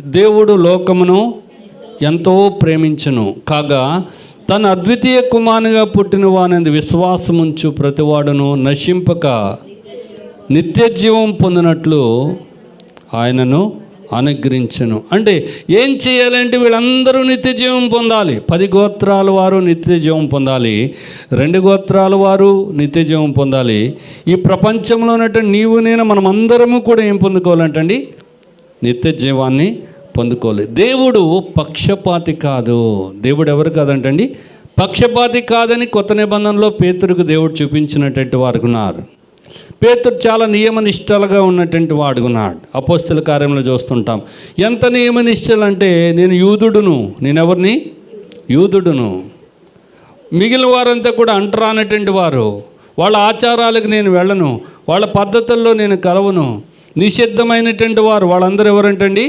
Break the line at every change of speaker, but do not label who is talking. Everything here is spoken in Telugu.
దేవుడు లోకమును ఎంతో ప్రేమించును. కాగా తన అద్వితీయ కుమారునిగా పుట్టిన వాని విశ్వాసముంచు ప్రతివాడును నశింపక నిత్య జీవం పొందినట్లు ఆయనను అనుగ్రహించను. అంటే ఏం చేయాలంటే వీళ్ళందరూ నిత్య జీవం పొందాలి. పది గోత్రాల వారు నిత్య జీవం పొందాలి. రెండు గోత్రాల వారు నిత్య జీవం పొందాలి. ఈ ప్రపంచంలో నీవు నేను మనం అందరము కూడా ఏం పొందుకోవాలంటండి? నిత్య జీవాన్ని పొందుకోవాలి. దేవుడు పక్షపాతి కాదు. దేవుడు ఎవరు కాదంటండి? పక్షపాతి కాదని కొత్త నిబంధనలో పేతురుకు దేవుడు చూపించినటువంటి వారు ఉన్నారు పేతురు చాలా నియమనిష్టలుగా ఉన్నటువంటి వాడుకున్నాడు అపోస్తుల కార్యంలో చూస్తుంటాం. ఎంత నియమనిష్టలు అంటే నేను యూదుడును. నేను ఎవరిని యూదుడును. మిగిలిన వారంతా కూడా అంటరానటువంటి వారు. వాళ్ళ ఆచారాలకు నేను వెళ్ళను. వాళ్ళ పద్ధతుల్లో నేను కలవను. నిషిద్ధమైనటువంటి వారు వాళ్ళందరూ ఎవరంటండి?